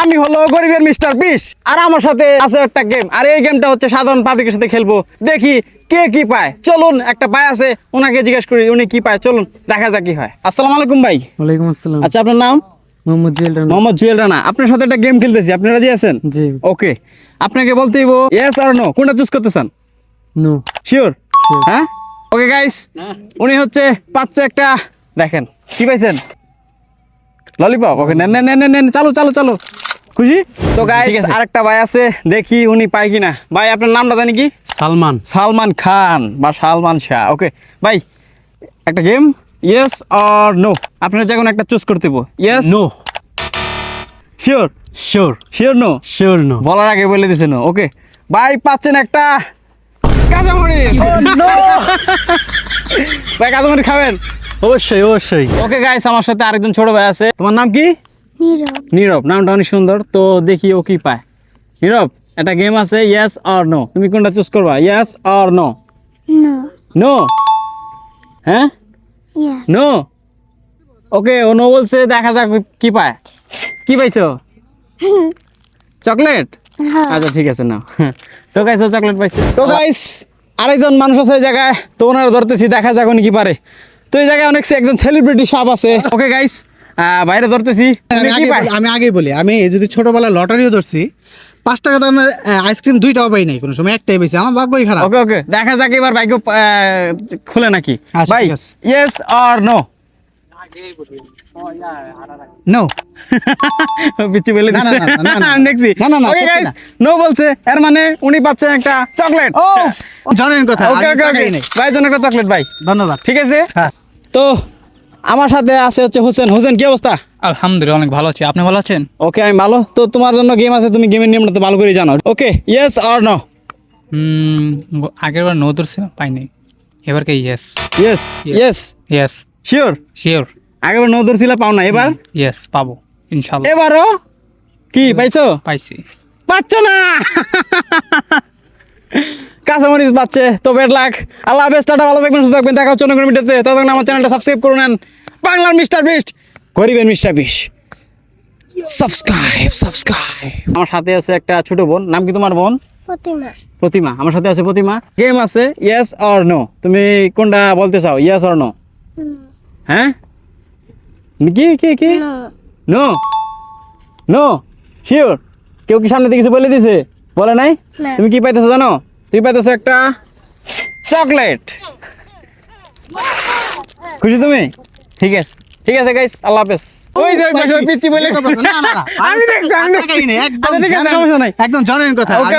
আমি হলো গরিবের মিস্টার বিশ আর আমার সাথে আছে একটা গেম আর এই গেমটা হচ্ছে সাধারণ পাবলিকের সাথে খেলব। দেখি কে কি পায়। চলুন একটা ভাই আছে ওনাকে জিজ্ঞেস করি উনি কি পায়? চলুন দেখা যাক কি হয়। আসসালামু আলাইকুম ভাই। ওয়ালাইকুম আসসালাম। আচ্ছা আপনার নাম? মোহাম্মদ জুয়েল রানা। মোহাম্মদ জুয়েল রানা। আপনার সাথে একটা গেম খেলতেছি। আপনি রাজি আছেন? জি। ওকে আপনাকে বলতে হইব ইয়েস আর নো কোনটা চুজ করতে চান নো শিওর হ্যাঁ? ওকে গাইস উনি হচ্ছে পাচ্ছে একটা দেখেন কি পাইছেন? ললিপপ ওকে নেন নেন নেন নেন, নেন চালু চালু চালু। খুশি? তো গাইস আরেকটা ভাই আছে দেখি উনি পায় কিনা। ভাই আপনার নামটা জানি কি? সালমান। সালমান খান বা সালমান শাহ। ওকে ভাই একটা গেম ইয়েস অর নো আপনার যে কোনো একটা চুজ করতে হইব yes no sure sure sure no sure no বলার আগে বলে দিছে নো ওকে ভাই পাচ্ছেন একটা কাঁচামরিচ। ভাই কাঁচামরিচ খাবেন? অবশ্যই অবশ্যই। ওকে গাইস আমার সাথে আরেকজন ছোট ভাই আছে। তোমার নাম কি? নীরব নামটা অনেক সুন্দর তো দেখি ও কি পায়। নীরব একটা গেম আছে ইয়েস অর নো তুমি কোনটা চুজ করবা yes or no no no হ্যাঁ? নো ওকে ও নো বলছে দেখা যাক কি পায়। কি পাইছো? চকলেট হ্যাঁ। আচ্ছা ঠিক আছে নাও। তো গাইস চকলেট পাইছে। তো গাইস আরেকজন মানুষ আছে এই জায়গায় তো ওনারা ধরতেছি দেখা যাক উনি কি পারে। তো এই জায়গায় অনেক একজন সেলিব্রিটি সাপ আছে। ওকে গাইস বাইরে ধরতেছি। আমি আগে বলি- আমি আগেই বলি আমি যদি ছোটবেলায় লটারিও ধরছি পাঁচ টাকা দামের আইসক্রিম দুইটাও পাই নাই কোনো সময় একটাই পেয়েছি আমার ভাগ্যই খারাপ। ওকে ওকে দেখা যাক এবার বাইক খুলে নাকি। আচ্ছা, ভাই। ইয়েস অর নো বলে না, না, দেখছি। বলছে এর মানে উনি পাচ্ছেন একটা চকলেট ও জানেন কথা ওকে। ভাই জন্য একটা চকলেট ভাই। ধন্যবাদ। ঠিক আছে? হ্যাঁ। তো আমার সাথে আছে হচ্ছে হোসেন। হোসেন কি অবস্থা? আলহামদুলিল্লাহ অনেক ভালো আছি। আপনি ভালো আছেন? ওকে আমি ভালো। তো তোমার জন্য গেম আছে তুমি গেমের নিয়মটা তো ভালো করে জানো। ওকে ইয়েস আর নো হুম, আগের বার নো ধরছিলাম পাইনি। এবারকে yes yes yes yes sure sure আগেবার no ধরছিল পাও না এবার? ইয়েস পাবো ইনশাল্লাহ। এবারও? কি পাইছো? পাইছি। পাচ্ছ না! কাঁচামরিচ পাচ্ছে তো বেড লাখ আল্লাহ হাফেজ টাটা ভালো থাকবেন সুস্থ থাকবেন দেখা হচ্ছে অন্য কোনো ভিডিওতে। ততক্ষণ আমার চ্যানেলটা সাবস্ক্রাইব করে নেন। বাংলার মিস্টার বিস্ট গরিবের মিস্টার বিশ সাবস্ক্রাইব সাবস্ক্রাইব আমার সাথে আছে একটা ছোট বোন নাম কি তোমার বোন? প্রতিমা। প্রতিমা। আমার সাথে আছে প্রতিমা। গেম আছে ইয়েস অর নো তুমি কোনটা বলতে চাও ইয়েস অর নো হ্যাঁ? কি কি কি? নো নো নো শিওর কেউ কি সামনে থেকে কিছু বলে দিছে? বলে নাই? তুমি কি পাইতেছো জানো? তুমি পাইতেছো একটা চকলেট। খুশি তুমি? ঠিক আছে ঠিক আছে গাইস আল্লাহ হাফেজ। ওই যে পাশে পিচ্চি বলে না, না, না, আমি দেখছি আমি দেখছি একদম আচ্ছা, জানেন কথা ওকে